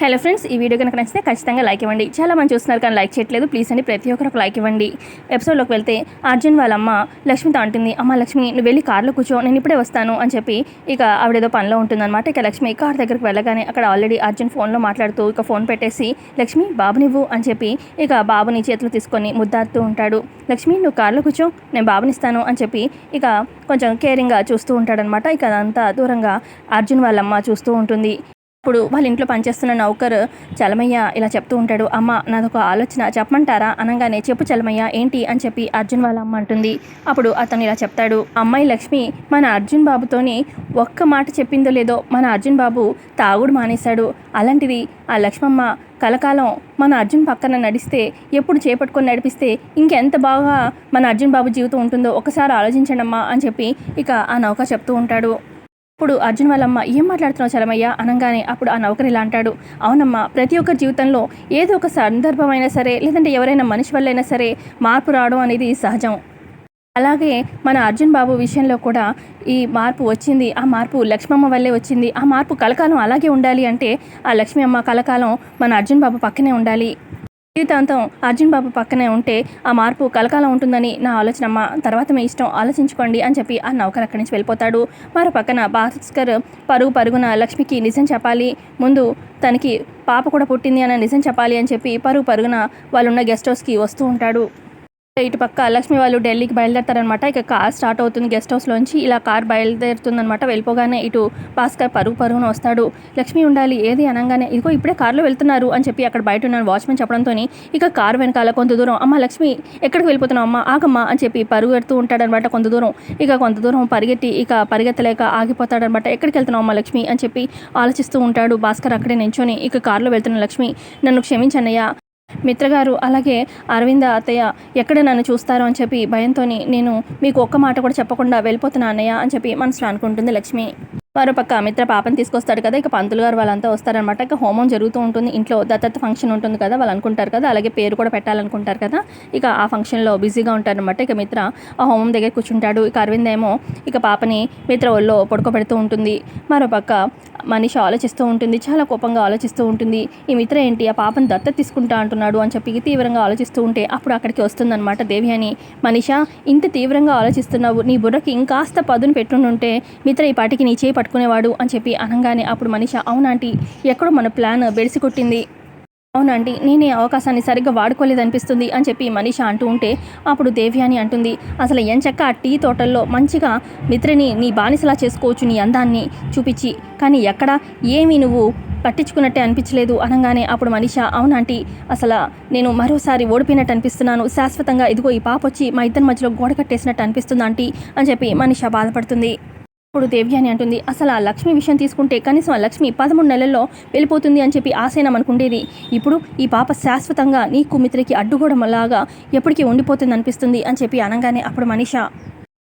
Hello friends ఈ video కనుక నచ్చితే ఖచ్చితంగా లైక్ ఇవ్వండి. చాలా మంది చూస్తున్నారు కానీ లైక్ చేయట్లేదు. ప్లీజ్ అండి ప్రతి ఒక్కరు లైక్ ఇవ్వండి. ఎపిసోడ్లోకి వెళ్తే అర్జున్ వాళ్ళ అమ్మ లక్ష్మితో అంటుంది అమ్మ లక్ష్మి నువ్వు వెళ్ళి కార్లో కూర్చో నేను ఇప్పుడే వస్తాను అని చెప్పి ఇక ఆవిడేదో పనిలో ఉంటుందన్నమాట. ఇక లక్ష్మి కార్ దగ్గరికి వెళ్ళగానే అక్కడ ఆల్రెడీ అర్జున్ ఫోన్లో మాట్లాడుతూ ఇక ఫోన్ పెట్టేసి లక్ష్మి బాబునివ్వు అని చెప్పి ఇక బాబుని చేతులు తీసుకొని ముద్దాడుతూ ఉంటాడు. లక్ష్మి నువ్వు కార్లో కూర్చో నేను బాబునిస్తాను అని చెప్పి ఇక కొంచెం కేరింగ్గా చూస్తూ ఉంటాడనమాట ఇక అదంతా దూరంగా అర్జున్ వాళ్ళమ్మ చూస్తూ ఉంటుంది. అప్పుడు వాళ్ళ ఇంట్లో పనిచేస్తున్న నౌకర్ చలమయ్య ఇలా చెప్తూ ఉంటాడు అమ్మ నాదొక ఆలోచన చెప్పమంటారా? అనగానే చెప్పు చలమయ్య ఏంటి? అని చెప్పి అర్జున్ వాళ్ళ అమ్మ అంటుంది. అప్పుడు అతను ఇలా చెప్తాడు అమ్మాయి లక్ష్మి మన అర్జున్ బాబుతోని ఒక్క మాట చెప్పిందో లేదో మన అర్జున్ బాబు తాగుడు మానేశాడు. అలాంటిది ఆ లక్ష్మమ్మ కలకాలం మన అర్జున్ పక్కన నడిస్తే ఎప్పుడు చేపట్టుకొని నడిపిస్తే ఇంకెంత బాగా మన అర్జున్ బాబు జీవితం ఉంటుందో ఒకసారి ఆలోచించండమ్మా అని చెప్పి ఇక ఆ నౌక చెప్తూ ఉంటాడు. ఇప్పుడు అర్జున్ వాళ్ళమ్మ ఏం మాట్లాడుతున్నావు చలమయ్య? అనగానే అప్పుడు ఆ నౌకరు ఇలా అంటాడు అవునమ్మా ప్రతి ఒక్కరి జీవితంలో ఏదో ఒక సందర్భమైనా సరే లేదంటే ఎవరైనా మనిషి వల్లైనా సరే మార్పు రావడం అనేది సహజం. అలాగే మన అర్జున్ బాబు విషయంలో కూడా ఈ మార్పు వచ్చింది ఆ మార్పు లక్ష్మమ్మ వల్లే వచ్చింది ఆ మార్పు కలకాలం అలాగే ఉండాలి అంటే ఆ లక్ష్మీ అమ్మ కలకాలం మన అర్జున్ బాబు పక్కనే ఉండాలి. జీవితాంతం అర్జున్ బాబు పక్కనే ఉంటే ఆ మార్పు కలకాలం ఉంటుందని నా ఆలోచన అమ్మ. తర్వాత మీ ఇష్టం ఆలోచించుకోండి అని చెప్పి ఆ నౌకర్ అక్కడి నుంచి వెళ్ళిపోతాడు. మరో పక్కన భాస్కర్ పరుగు పరుగున లక్ష్మికి నిజం చెప్పాలి. ముందు తనకి పాప కూడా పుట్టింది అని నిజం చెప్పాలి అని చెప్పి పరుగు పరుగున వాళ్ళున్న గెస్ట్ హౌస్కి వస్తూ ఉంటాడు. ఇటు పక్క లక్ష్మి వాళ్ళు ఢిల్లీకి బయలుదేరతారనమాట ఇక కార్ స్టార్ట్ అవుతుంది గెస్ట్ హౌస్లోంచి ఇలా కార్ బయలుదేరుతుందనమాట వెళ్ళిపోగానే ఇటు భాస్కర్ పరుగు పరుగున వస్తాడు. లక్ష్మి ఉండాలి ఏది అనగానే ఇదిగో ఇప్పుడే కార్లో వెళ్తున్నారు అని చెప్పి అక్కడ బయట ఉన్న వాచ్మెన్ చెప్పడంతో ఇక కార్ వెనకాల కొంత దూరం అమ్మ లక్ష్మి ఎక్కడికి వెళ్ళిపోతున్నావు అమ్మ? ఆగమ్మా అని చెప్పి పరుగు పెడుతూ ఉంటాడనమాట కొంత దూరం. ఇక కొంత దూరం పరిగెత్తి ఇక పరిగెత్తలేక ఆగిపోతాడనమాట ఎక్కడికి వెళ్తున్నావు అమ్మ లక్ష్మి? అని చెప్పి ఆలోచిస్తూ ఉంటాడు భాస్కర్ అక్కడే నించొని. ఇక కారులో వెళ్తున్న లక్ష్మి నన్ను క్షమించనయ్యా మిత్రగారు అలాగే అరవింద అత్తయ్య ఎక్కడ నన్ను చూస్తారో అని చెప్పి భయంతో నేను మీకు ఒక్క మాట కూడా చెప్పకుండా వెళ్ళిపోతున్నా అన్నయ్య అని చెప్పి మనసులో అనుకుంటుంది లక్ష్మి. మరోపక్క మిత్ర పాపని తీసుకొస్తాడు కదా ఇక పంతులు గారు వాళ్ళంతా వస్తారనమాట. ఇక హోమం జరుగుతూ ఉంటుంది ఇంట్లో దత్తత ఫంక్షన్ ఉంటుంది కదా వాళ్ళు అనుకుంటారు కదా అలాగే పేరు కూడా పెట్టాలనుకుంటారు కదా ఇక ఆ ఫంక్షన్లో బిజీగా ఉంటారనమాట. ఇక మిత్ర ఆ హోమం దగ్గర కూర్చుంటాడు ఇక అరవింద్ ఏమో ఇక పాపని మిత్ర ఒళ్ళో పడుకోబెడుతూ ఉంటుంది మరోపక్క మనిషి ఆలోచిస్తూ ఉంటుంది చాలా కోపంగా ఆలోచిస్తూ ఉంటుంది ఈ మిత్ర ఏంటి ఆ పాపను దత్త తీసుకుంటా అంటున్నాడు అని చెప్పి తీవ్రంగా ఆలోచిస్తూ ఉంటే అప్పుడు అక్కడికి వస్తుందన్నమాట దేవి అని. మనిష ఇంత తీవ్రంగా ఆలోచిస్తున్నావు నీ బుర్రకి ఇంకాస్త పదును పెట్టుండుంటే మిత్ర ఈ పాటికి నీ చేయి పట్టుకునేవాడు అని చెప్పి అనగానే అప్పుడు మనిష అవునాంటీ ఎక్కడో మన ప్లాన్ బెడిసి కొట్టింది అవునండి నేనే అవకాశాన్ని సరిగ్గా వాడుకోలేదనిపిస్తుంది అని చెప్పి మనీష అంటూ ఉంటే అప్పుడు దేవ్యాని అంటుంది అసలు ఎంచక్క ఆ టీ తోటల్లో మంచిగా మిత్రిని నీ బానిసలా చేసుకోవచ్చు నీ అందాన్ని చూపించి. కానీ ఎక్కడ ఏమీ నువ్వు పట్టించుకున్నట్టే అనిపించలేదు అనగానే అప్పుడు మనిష అవునాంటీ అసలు నేను మరోసారి ఓడిపోయినట్టు అనిపిస్తున్నాను. శాశ్వతంగా ఇదిగో ఈ పాప వచ్చి మా ఇద్దరి మధ్యలో గోడ కట్టేసినట్టు అనిపిస్తుంది ఆంటీ అని చెప్పి మనిష బాధపడుతుంది. ఇప్పుడు దేవ్యాని అంటుంది అసలు ఆ లక్ష్మి విషయం తీసుకుంటే కనీసం ఆ లక్ష్మి పదమూడు నెలల్లో వెళ్ళిపోతుంది అని చెప్పి ఆశయం అనుకుండేది. ఇప్పుడు ఈ పాప శాశ్వతంగా నీకు మిత్రకి అడ్డుగోడమలాగా ఎప్పటికీ ఉండిపోతుంది అనిపిస్తుంది అని చెప్పి అనగానే అప్పుడు మనిషా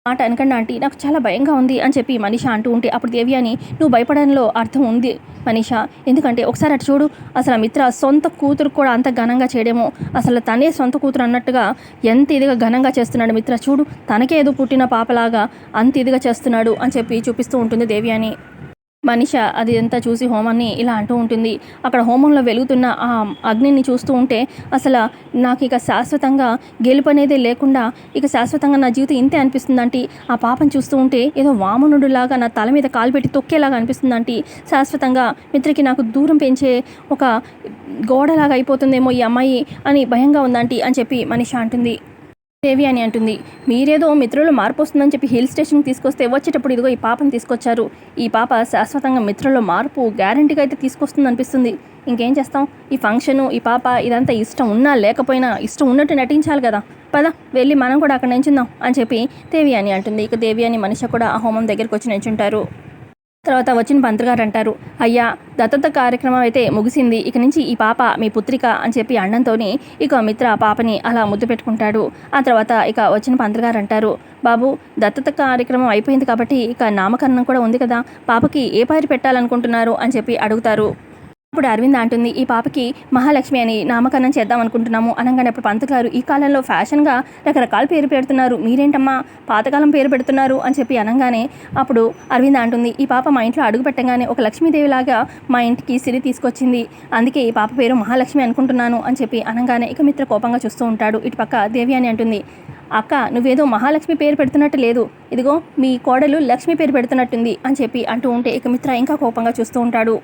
మాట అనకండి ఆంటీ. నాకు చాలా భయంగా ఉంది అని చెప్పి మనీష అంటూ ఉంటే అప్పుడు దేవ్యాని నువ్వు భయపడంలో అర్థం ఉంది మనీష. ఎందుకంటే ఒకసారి అటు చూడు అసలు ఆ మిత్ర సొంత కూతురు కూడా అంత ఘనంగా చేయడేమో. అసలు తనే సొంత కూతురు అన్నట్టుగా ఎంత ఇదిగా ఘనంగా చేస్తున్నాడు మిత్ర. చూడు తనకే ఏదో పుట్టిన పాపలాగా అంత ఇదిగా చేస్తున్నాడు అని చెప్పి చూపిస్తూ ఉంటుంది దేవ్యాని. మనిష అది అంతా చూసి హోమాన్ని ఇలా అంటూ ఉంటుంది. అక్కడ హోమంలో వెలుగుతున్న ఆ అగ్నిని చూస్తూ ఉంటే అసలు నాకు ఇక శాశ్వతంగా గెలుపు అనేది లేకుండా ఇక శాశ్వతంగా నా జీవితం ఇంతే అనిపిస్తుందంటే ఆ పాపం చూస్తూ ఉంటే ఏదో వామనుడిలాగా నా తల మీద కాలు పెట్టి తొక్కేలాగా అనిపిస్తుందంటే శాశ్వతంగా మిత్రకి నాకు దూరం పెంచే ఒక గోడలాగా అయిపోతుందేమో ఈ అమ్మాయి అని భయంగా ఉందంటీ అని చెప్పి మనిష అంటుంది. దేవి అని అంటుంది. మీరేదో మిత్రులు మార్పు వస్తుందని చెప్పి హిల్ స్టేషన్కి తీసుకొస్తే వచ్చేటప్పుడు ఇదిగో ఈ పాపను తీసుకొచ్చారు. ఈ పాప శాశ్వతంగా మిత్రుల్లో మార్పు గ్యారంటీగా అయితే తీసుకొస్తుంది అనిపిస్తుంది. ఇంకేం చేస్తాం? ఈ ఫంక్షను ఈ పాప ఇదంతా ఇష్టం ఉన్నా లేకపోయినా ఇష్టం ఉన్నట్టు నటించాలి కదా. పద వెళ్ళి మనం కూడా అక్కడ నించుందాం అని చెప్పి దేవి అని అంటుంది. ఇక దేవి అని మనిషి కూడా ఆ హోమం దగ్గరికి వచ్చి నించుంటారు. తర్వాత వచ్చిన పంతుగారు అంటారు అయ్యా దత్తత కార్యక్రమం అయితే ముగిసింది. ఇక నుంచి ఈ పాప మీ పుత్రిక అని చెప్పి అండంతోని ఇక మిత్ర ఆ పాపని అలా ముద్దు పెట్టుకుంటాడు. ఆ తర్వాత ఇక వచ్చిన పంతుగారు అంటారు బాబు దత్తత కార్యక్రమం అయిపోయింది కాబట్టి ఇక నామకరణం కూడా ఉంది కదా. పాపకి ఏ పేరు పెట్టాలనుకుంటున్నారు? అని చెప్పి అడుగుతారు. ఇప్పుడు అరవింద్ అంటుంది ఈ పాపకి మహాలక్ష్మి అని నామకరణం చేద్దాం అనుకుంటున్నాము. అనగానే అప్పుడు పంతులు గారు ఈ కాలంలో ఫ్యాషన్గా రకరకాల పేరు పెడుతున్నారు. మీరేంటమ్మా పాతకాలం పేరు పెడుతున్నారు? అని చెప్పి అనగానే అప్పుడు అరవింద్ అంటుంది ఈ పాప మా ఇంట్లో అడుగు పెట్టగానే ఒక లక్ష్మీదేవిలాగా మా ఇంటికి సిరి తీసుకొచ్చింది. అందుకే ఈ పాప పేరు మహాలక్ష్మి అనుకుంటున్నాను. అని చెప్పి అనగానే ఇక మిత్ర కోపంగా చూస్తూ ఉంటాడు. ఇటుపక్క దేవి అని అంటుంది అక్క నువ్వేదో మహాలక్ష్మి పేరు పెడుతున్నట్టు లేదు. ఇదిగో మీ కోడలు లక్ష్మి పేరు పెడుతున్నట్టుంది. అని చెప్పి అంటూ ఉంటే ఇక మిత్ర ఇంకా కోపంగా చూస్తూ ఉంటాడు.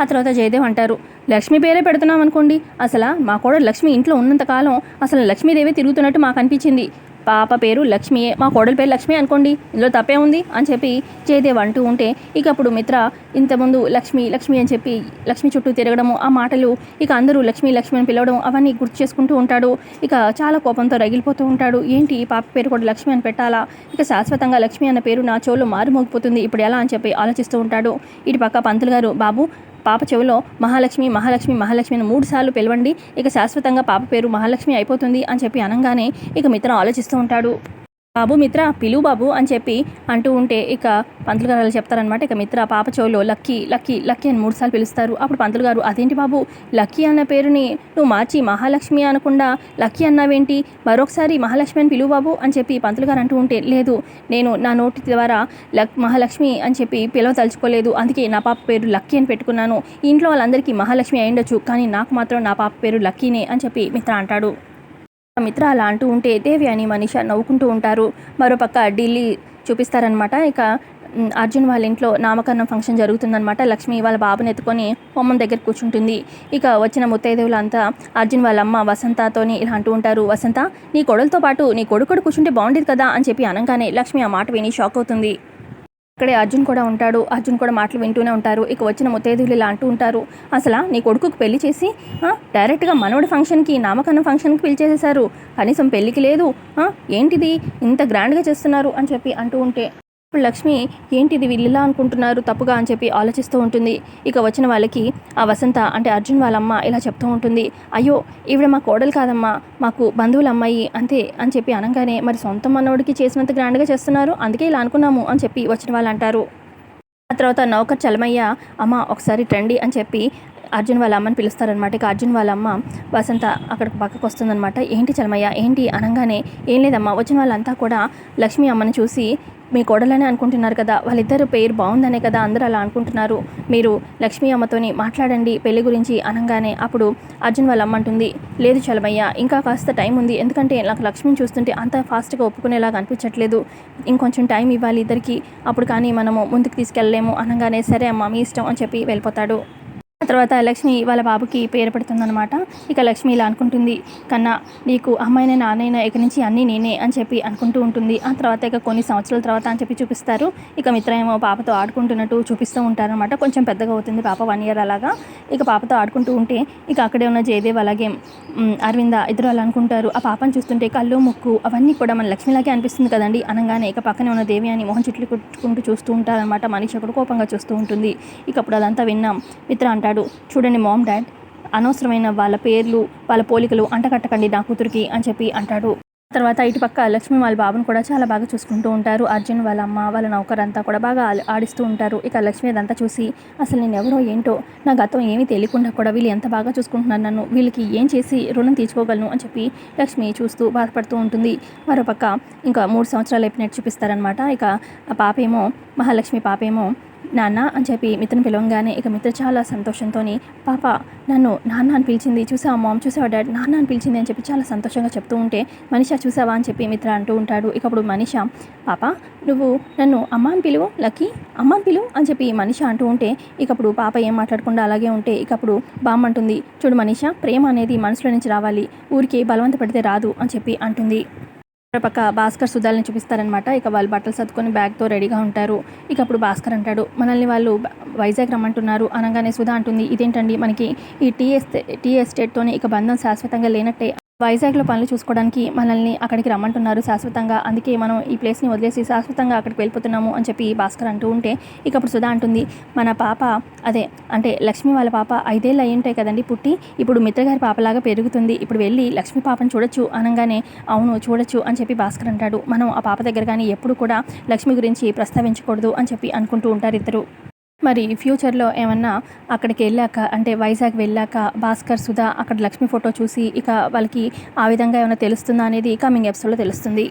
ఆ తర్వాత జయదేవ్ అంటారు లక్ష్మి పేరే పెడుతున్నాం అనుకోండి. అసలు మా కోడలు లక్ష్మి ఇంట్లో ఉన్నంతకాలం అసలు లక్ష్మీదేవి తిరుగుతున్నట్టు మాకు అనిపించింది. పాప పేరు లక్ష్మియే మా కోడల పేరు లక్ష్మి అనుకోండి. ఇందులో తప్పే ఉంది అని చెప్పి జయదేవ్ అంటూ ఉంటే ఇక అప్పుడు మిత్ర ఇంతకుముందు లక్ష్మి లక్ష్మి అని చెప్పి లక్ష్మి చుట్టూ తిరగడము ఆ మాటలు ఇక అందరూ లక్ష్మి లక్ష్మి అని పిలవడం అవన్నీ గుర్తు చేసుకుంటూ ఉంటాడు. ఇక చాలా కోపంతో రగిలిపోతూ ఉంటాడు. ఏంటి ఈ పాప పేరు కూడా లక్ష్మి అని పెట్టాలా? ఇక శాశ్వతంగా లక్ష్మి అన్న పేరు నా చెవులో మారుమోగిపోతుంది. ఇప్పుడు ఎలా? అని చెప్పి ఆలోచిస్తూ ఉంటాడు. ఇటు పక్క పంతులు గారు బాబు పాప చెవిలో మహాలక్ష్మి మహాలక్ష్మి మహాలక్ష్మి అని మూడు సార్లు పిలవండి. ఇక శాశ్వతంగా పాప పేరు మహాలక్ష్మి అయిపోతుంది అని చెప్పి అనగానే ఇక మిత్ర ఆలోచిస్తూ ఉంటాడు. బాబు మిత్ర పిలువు బాబు అని చెప్పి అంటూ ఉంటే ఇక పంతులు గారు చెప్తారనమాట ఇక మిత్ర పాప చెవిలో లక్కీ లక్కీ లక్కీ అని మూడుసార్లు పిలుస్తారు. అప్పుడు పంతులు గారు అదేంటి బాబు? లక్కీ అన్న పేరుని నువ్వు మార్చి మహాలక్ష్మి అనకుండా లక్కీ అన్నావేంటి? మరొకసారి మహాలక్ష్మి అని పిలువు బాబు అని చెప్పి పంతులు గారు అంటూ ఉంటే లేదు నేను నా నోటి ద్వారా లక్ మహాలక్ష్మి అని చెప్పి పిలవదలుచుకోలేదు అందుకే నా పాప పేరు లక్కీ అని పెట్టుకున్నాను. ఇంట్లో వాళ్ళందరికీ మహాలక్ష్మి అయ్యుండొచ్చు. కానీ నాకు మాత్రం నా పాప పేరు లక్కీనే అని చెప్పి మిత్ర అంటాడు. మిత్ర అలా అంటూ ఉంటే దేవి అని మనిష నవ్వుకుంటూ ఉంటారు. మరోపక్క ఢిల్లీ చూపిస్తారనమాట ఇక అర్జున్ వాళ్ళ ఇంట్లో నామకరణం ఫంక్షన్ జరుగుతుందనమాట లక్ష్మి వాళ్ళ బాబుని ఎత్తుకొని హోమం దగ్గర కూర్చుంటుంది. ఇక వచ్చిన ముత్తైదేవులంతా అర్జున్ వాళ్ళ అమ్మ వసంతతోని ఇలా అంటూ ఉంటారు. వసంత నీ కొడలతో పాటు నీ కొడుకు కూడా కూర్చుంటే బాగుండేది కదా అని చెప్పి అనగానే లక్ష్మి ఆ మాట విని షాక్ అవుతుంది. ఇక్కడే అర్జున్ కూడా ఉంటాడు. అర్జున్ కూడా మాటలు వింటూనే ఉంటారు. ఇక వచ్చిన ముత్తైదువులు ఇలా అంటూ ఉంటారు. అసలు నీ కొడుకుకు పెళ్ళి చేసి ఆ, డైరెక్ట్గా మనవడి ఫంక్షన్కి నామకరణం ఫంక్షన్కి పిలిచేసేశారు కనీసం పెళ్ళికి లేదు. ఆ, ఏంటిది? ఇంత గ్రాండ్గా చేస్తున్నారు అని చెప్పి అంటూ ఉంటే. ఇప్పుడు లక్ష్మి ఏంటిది వీళ్ళు ఇలా అనుకుంటున్నారు? తప్పుగా అని చెప్పి ఆలోచిస్తూ ఉంటుంది. ఇక వచ్చిన వాళ్ళకి ఆ వసంత అంటే అర్జున్ వాళ్ళ అమ్మ ఇలా చెప్తూ ఉంటుంది. అయ్యో ఈవిడ మా కోడలు కాదమ్మా. మాకు బంధువుల అమ్మాయి. అంతే అని చెప్పి అనగానే మరి సొంత మనోడికి చేసినంత గ్రాండ్గా చేస్తున్నారు. అందుకే ఇలా అనుకున్నాము అని చెప్పి వచ్చిన వాళ్ళు అంటారు. ఆ తర్వాత నౌకర్ చలమయ్య అమ్మ ఒకసారి రండి అని చెప్పి అర్జున్ వాళ్ళ అమ్మని పిలుస్తారనమాట ఇక అర్జున్ వాళ్ళ అమ్మ వసంత అక్కడికి పక్కకు వస్తుందనమాట ఏంటి చలమయ్య? ఏంటి? అనగానే ఏం లేదమ్మా. వచ్చిన వాళ్ళంతా కూడా లక్ష్మి అమ్మని చూసి మీ కోడలని అనుకుంటున్నారు కదా వాళ్ళిద్దరు పేరు బాగుందనే కదా అందరూ అలా అనుకుంటున్నారు. మీరు లక్ష్మీ అమ్మతోని మాట్లాడండి పెళ్ళి గురించి అనగానే అప్పుడు అర్జున్ వాళ్ళ అమ్మ అంటుంది లేదు చలమయ్య ఇంకా కాస్త టైం ఉంది. ఎందుకంటే నాకు లక్ష్మిని చూస్తుంటే అంత ఫాస్ట్గా ఒప్పుకునేలాగా అనిపించట్లేదు. ఇంకొంచెం టైం ఇవ్వాలి ఇద్దరికి. అప్పుడు కానీ మనము ముందుకు తీసుకెళ్ళలేము. అనగానే సరే అమ్మ మీ ఇష్టం అని చెప్పి వెళ్ళిపోతాడు. తర్వాత లక్ష్మి వాళ్ళ బాబుకి పేరు పెడుతుందనమాట ఇక లక్ష్మి ఇలా అనుకుంటుంది కన్నా నీకు అమ్మాయిన నాన్నైనా ఇక నుంచి అన్నీ నేనే అని చెప్పి అనుకుంటూ ఉంటుంది. ఆ తర్వాత ఇక కొన్ని సంవత్సరాల తర్వాత అని చెప్పి చూపిస్తారు. ఇక మిత్ర ఏమో పాపతో ఆడుకుంటున్నట్టు చూపిస్తూ ఉంటారనమాట కొంచెం పెద్దగా అవుతుంది పాప వన్ ఇయర్ అలాగా. ఇక పాపతో ఆడుకుంటూ ఉంటే ఇక అక్కడే ఉన్న జయదేవ్ అలాగే అరవింద ఇద్దరు అలా అనుకుంటారు. ఆ పాపను చూస్తుంటే కళ్ళు ముక్కు అవన్నీ కూడా మన లక్ష్మిలాగే అనిపిస్తుంది కదండి అనగానే ఇక పక్కనే ఉన్న దేవి అని మొహం చుట్లు కుట్టుకుంటూ చూస్తూ ఉంటారనమాట మనిషి ఒకటి కోపంగా చూస్తూ ఉంటుంది. ఇక అప్పుడు అదంతా విన్నాం. మిత్ర అంటాడు చూడండి మామ్ డాడ్ అనవసరమైన వాళ్ళ పేర్లు వాళ్ళ పోలికలు అంటకట్టకండి నా కూతురికి అని చెప్పి అంటాడు. తర్వాత ఇటు పక్క లక్ష్మి వాళ్ళ బాబుని కూడా చాలా బాగా చూసుకుంటూ ఉంటారు. అర్జున్ వాళ్ళ అమ్మ వాళ్ళ నౌకరంతా అంతా కూడా బాగా ఆడిస్తూ ఉంటారు. ఇక లక్ష్మి అదంతా చూసి అసలు నేను ఎవరో ఏంటో? నా గతం ఏమీ తెలియకుండా కూడా వీళ్ళు ఎంత బాగా చూసుకుంటున్నారు నన్ను? వీళ్ళకి ఏం చేసి రుణం తీర్చుకోగలను? అని చెప్పి లక్ష్మి చూస్తూ బాధపడుతూ ఉంటుంది. మరోపక్క ఇంకా మూడు సంవత్సరాలు అయిపోయినట్టు చూపిస్తారనమాట ఇక ఆ పాపేమో మహాలక్ష్మి పాప ఏమో నాన్న అని చెప్పి మిత్రను పిలవంగానే ఇక మిత్ర చాలా సంతోషంతో పాప నన్ను నాన్న అని పిలిచింది చూసావా మామ్? చూసావా డాడ్? నాన్న అని పిలిచింది అని చెప్పి చాలా సంతోషంగా చెప్తూ ఉంటే మనిష చూసావా? అని చెప్పి మిత్ర అంటూ ఉంటాడు. ఇక అప్పుడు మనిష పాప నువ్వు నన్ను అమ్మ అని పిలువు లక్కీ అమ్మ అని పిలువు అని చెప్పి మనిష అంటూ ఉంటే ఇక అప్పుడు పాప ఏం మాట్లాడకుండా అలాగే ఉంటే ఇక అప్పుడు బామ్మ అంటుంది చూడు మనిష ప్రేమ అనేది మనసులో నుంచి రావాలి ఊరికి బలవంత పెడితే రాదు అని చెప్పి అంటుంది. పక్క భాస్కర్ సుధాలని చూపిస్తారనమాట ఇక వాళ్ళు బట్టలు సర్దుకొని బ్యాగ్తో రెడీగా ఉంటారు. ఇక అప్పుడు భాస్కర్ అంటాడు మనల్ని వాళ్ళు వైజాగ్ రమ్మంటున్నారు. అనగానే సుధా అంటుంది ఇదేంటండి? మనకి ఈ టీ ఎస్టే టీ ఎస్టేట్తోనే ఇక బంధం శాశ్వతంగా లేనట్టే. వైజాగ్లో పనులు చూసుకోవడానికి మనల్ని అక్కడికి రమ్మంటున్నారు శాశ్వతంగా. అందుకే మనం ఈ ప్లేస్ని వదిలేసి శాశ్వతంగా అక్కడికి వెళ్ళిపోతున్నాము అని చెప్పి భాస్కర్ అంటూ ఉంటే ఇక అప్పుడు సుధా అంటుంది మన పాప అదే అంటే లక్ష్మి వాళ్ళ పాప ఐదేళ్ళు అయ్యి ఉంటాయి కదండి పుట్టి ఇప్పుడు మిత్రగారి పాపలాగా పెరుగుతుంది. ఇప్పుడు వెళ్ళి లక్ష్మి పాపను చూడొచ్చు అనగానే అవును చూడొచ్చు అని చెప్పి భాస్కర్ అంటాడు. మనం ఆ పాప దగ్గర కానీ ఎప్పుడు కూడా లక్ష్మి గురించి ప్రస్తావించకూడదు అని చెప్పి అనుకుంటూ ఉంటారు ఇద్దరు. మరి ఫ్యూచర్లో ఏమన్నా అక్కడికి వెళ్ళాక అంటే వైజాగ్ వెళ్ళాక భాస్కర్ సుధా అక్కడ లక్ష్మి ఫోటో చూసి ఇక వాళ్ళకి ఆ విధంగా ఏమైనా తెలుస్తుందా అనేది కమింగ్ ఎపిసోడ్లో తెలుస్తుంది.